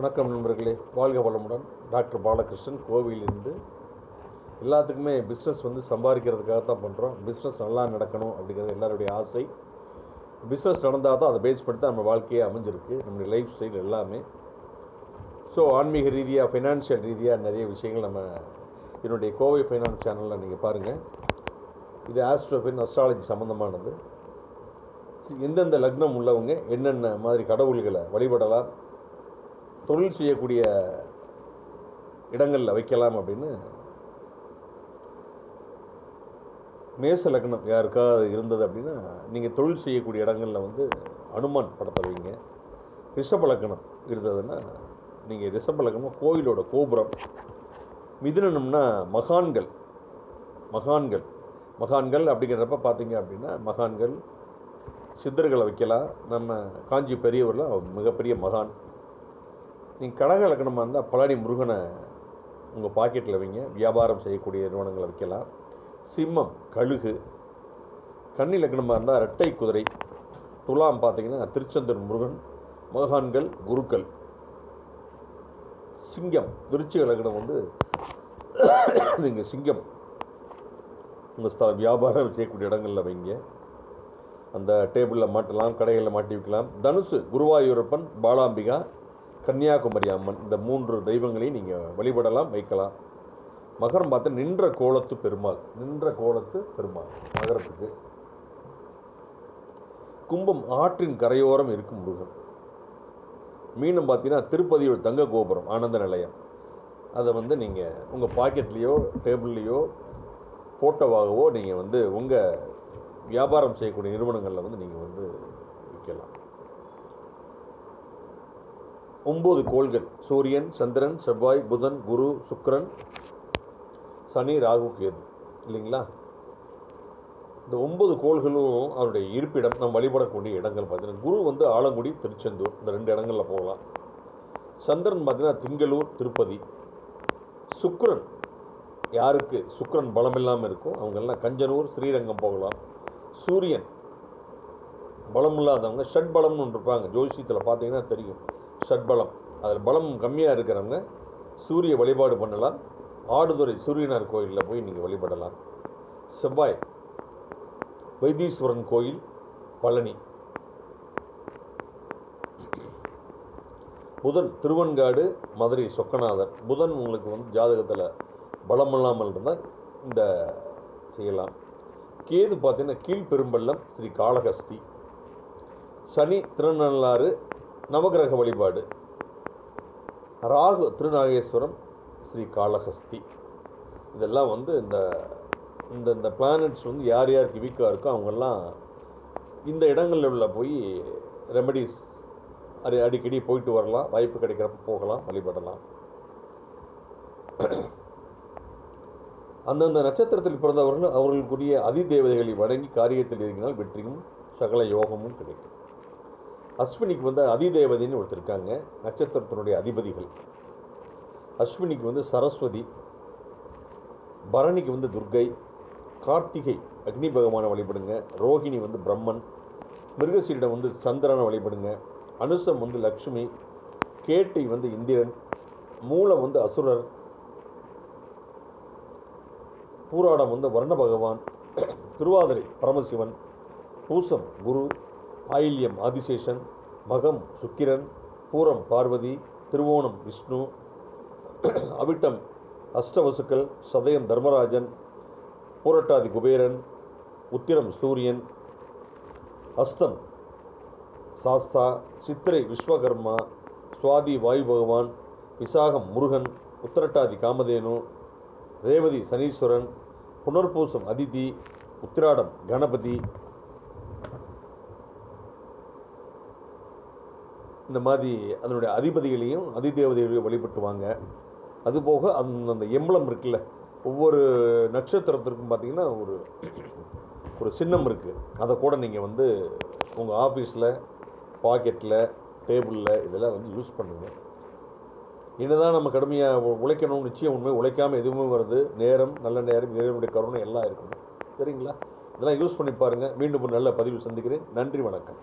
வணக்கம் நண்பர்களே. வாழ்க வளமுடன். டாக்டர் பாலகிருஷ்ணன் கோவிலிருந்து எல்லாத்துக்குமே பிஸ்னஸ் வந்து சம்பாதிக்கிறதுக்காக தான் பண்ணுறோம் பிஸ்னஸ் நல்லா நடக்கணும் அப்படிங்கிறது எல்லாருடைய ஆசை. பிஸ்னஸ் நடந்தால் தான் அதை பேஸ் பண்ணி தான் நம்ம வாழ்க்கையே அமைஞ்சிருக்கு. நம்முடைய லைஃப் ஸ்டைல் எல்லாமே. ஸோ ஆன்மீக ரீதியாக ஃபைனான்ஷியல் ரீதியாக நிறைய விஷயங்கள் நம்ம என்னுடைய கோவை ஃபைனான்ஸ் சேனலில் நீங்கள் பாருங்கள் இது ஆஸ்ட்ரோஃபின் அஸ்ட்ராலஜி சம்மந்தமானது எந்தெந்த லக்னம் உள்ளவங்க என்னென்ன மாதிரி கடவுள்களை வழிபடலாம் தொழில் செய்யக்கூடிய இடங்களில் வைக்கலாம் அப்படின்னு மேச லக்னம் யாருக்காவது இருந்தது அப்படின்னா நீங்கள் தொழில் செய்யக்கூடிய இடங்களில் வந்து அனுமான் படத்தை வைங்க. ரிஷப லக்னம் இருந்ததுன்னா நீங்கள் ரிஷப லக்னம் கோயிலோட கோபுரம். மிதுனம்னா மகான்கள். மகான்கள். மகான்கள் அப்படிங்கிறப்ப பார்த்தீங்க அப்படின்னா மகான்கள். சித்தர்களை வைக்கலாம். நம்ம காஞ்சி பெரியவரில் மிகப்பெரிய மகான். நீங்கள் கடக இலக்கணமாக இருந்தால் பழனி முருகனை உங்கள் பாக்கெட்டில் வைங்க. வியாபாரம் செய்யக்கூடிய நிறுவனங்களை வைக்கலாம். சிம்மம் கழுகு கன்னி இலக்கணமாக இருந்தால் ரெட்டை குதிரை துலாம் பார்த்தீங்கன்னா திருச்செந்தூர் முருகன் மகான்கள் குருக்கள். சிங்கம் விருச்சிக லக்னம் வந்து நீங்கள் சிங்கம். உங்கள் ஸ்தலம் வியாபாரம் செய்யக்கூடிய இடங்களில் வைங்க. அந்த டேபிளில் மாட்டலாம் கடைகளில் மாட்டி வைக்கலாம். தனுசு குருவாயூரப்பன் பாலாம்பிகா கன்னியாகுமரி அம்மன் இந்த மூன்று தெய்வங்களையும் நீங்கள் வழிபடலாம் வைக்கலாம். மகரம் பார்த்தா நின்ற கோலத்து பெருமாள் நின்ற கோலத்து பெருமாள் மகரத்துக்கு. கும்பம் ஆற்றின் கரையோரம் இருக்கும் முருகன். மீனும் பார்த்தீங்கன்னா திருப்பதியோட தங்க கோபுரம் ஆனந்த நிலையம். அதை வந்து நீங்கள் உங்கள் பாக்கெட்லேயோ டேபிள்லேயோ ஃபோட்டோவாகவோ நீங்கள் வந்து உங்கள் வியாபாரம் செய்யக்கூடிய நிறுவனங்களில் வந்து நீங்கள் வந்து விற்கலாம். ஒம்பது கோள்கள். சூரியன் சந்திரன் செவ்வாய் புதன் குரு சுக்ரன் சனி ராகு கேது. இல்லைங்களா? இந்த ஒன்பது கோள்களும் அவருடைய இருப்பிடம் நம்ம வழிபடக்கூடிய இடங்கள் பார்த்தீங்கன்னா குரு வந்து ஆலங்குடி திருச்செந்தூர் இந்த ரெண்டு இடங்களில் போகலாம். சந்திரன் பார்த்தீங்கன்னா திங்களூர் திருப்பதி. சுக்ரன் யாருக்கு? சுக்ரன் பலம் இல்லாமல் இருக்கோ அவங்கெல்லாம் கஞ்சனூர் ஸ்ரீரங்கம் போகலாம். சூரியன் பலம் இல்லாதவங்க ஷட் பலம்னு ஒன்று இருப்பாங்க. ஜோசியத்தில் பார்த்தீங்கன்னா தெரியும். சட்பலம் பலம் அதில் பலம் கம்மியாக இருக்கிறவங்க சூரிய வழிபாடு பண்ணலாம். ஆடுதுறை சூரியனார் கோயிலில் போய் நீங்கள் வழிபடலாம். செவ்வாய் வைத்தீஸ்வரன் கோயில் பழனி. புதன் திருவன்காடு மதுரை சொக்கநாதர். புதன் உங்களுக்கு வந்து ஜாதகத்தில் பலம் இல்லாமல் இருந்தால் இந்த செய்யலாம். கேது பார்த்தீங்கன்னா கீழ்பெரும்பள்ளம் ஸ்ரீ காளஹஸ்தி. சனி திருநள்ளாறு நவகிரக வழிபாடு. ராகு திருநாகேஸ்வரம் ஸ்ரீ காளஹஸ்தி. இதெல்லாம் வந்து இந்த இந்த இந்த பிளானட்ஸ் வந்து யார் யாருக்கு வீக்காக இருக்கோ அவங்கெல்லாம் இந்த இடங்களில் உள்ள போய் ரெமடிஸ் அடி அடிக்கடி போயிட்டு வரலாம். வாய்ப்பு கிடைக்கிறப்ப போகலாம் வழிபடலாம். அந்தந்த நட்சத்திரத்தில் பிறந்தவர்கள் அவர்களுக்குரிய அதிதேவதைகளை வணங்கி காரியத்தில் இறங்கினால் வெற்றியும் சகல யோகமும் கிடைக்கும். அஸ்வினிக்கு வந்து அதிதேவதைன்னு ஒருத்தர் இருக்காங்க நட்சத்திரத்தினுடைய அதிபதிகள். அஸ்வினிக்கு வந்து சரஸ்வதி பரணிக்கு வந்து துர்கை கார்த்திகை அக்னி பகவானை வழிபடுங்க ரோஹிணி வந்து பிரம்மன் மிருகசீரிடம் வந்து சந்திரனை வழிபடுங்க அனுசம் வந்து லக்ஷ்மி கேட்டை வந்து இந்திரன் மூலம் வந்து அசுரர் பூராடம் வந்து வர்ண பகவான் திருவாதிரை பரமசிவன் பூசம் குரு ஆயில்யம் ஆதிசேஷன் மகம் சுக்கிரன் பூரம் பார்வதி திருவோணம் விஷ்ணு அவிட்டம் அஷ்டவசுக்கள் சதயம் தர்மராஜன் பூரட்டாதி குபேரன் உத்திரம் சூரியன் அஸ்தம் சாஸ்தா சித்திரை விஸ்வகர்மா சுவாதி வாயு பகவான் விசாகம் முருகன் உத்திரட்டாதி காமதேனு ரேவதி சனீஸ்வரன் புனர்பூசம் அதிதி உத்திராடம் கணபதி இந்த மாதிரி அதனுடைய அதிபதிகளையும் அதிதேவதைகளையும் வழிபட்டுவாங்க. அதுபோக அந்த அந்த எம்பளம் இருக்குல்ல ஒவ்வொரு நட்சத்திரத்திற்கும் பார்த்தீங்கன்னா ஒரு ஒரு சின்னம் இருக்குது அதை கூட நீங்கள் வந்து உங்கள் ஆஃபீஸில் பாக்கெட்டில் டேபிளில் இதெல்லாம் வந்து யூஸ் பண்ணுங்கள் என்னதான் நம்ம கடுமையாக உழைக்கணும் நிச்சயம் உண்மை உழைக்காமல் எதுவுமே வருது நேரம் நல்ல நேரம் இறைவனுடைய கருணை எல்லாம் இருக்கணும். சரிங்களா? இதெல்லாம் யூஸ் பண்ணி பாருங்கள் மீண்டும் ஒரு நல்ல பதிவு சந்திக்கிறேன். நன்றி வணக்கம்.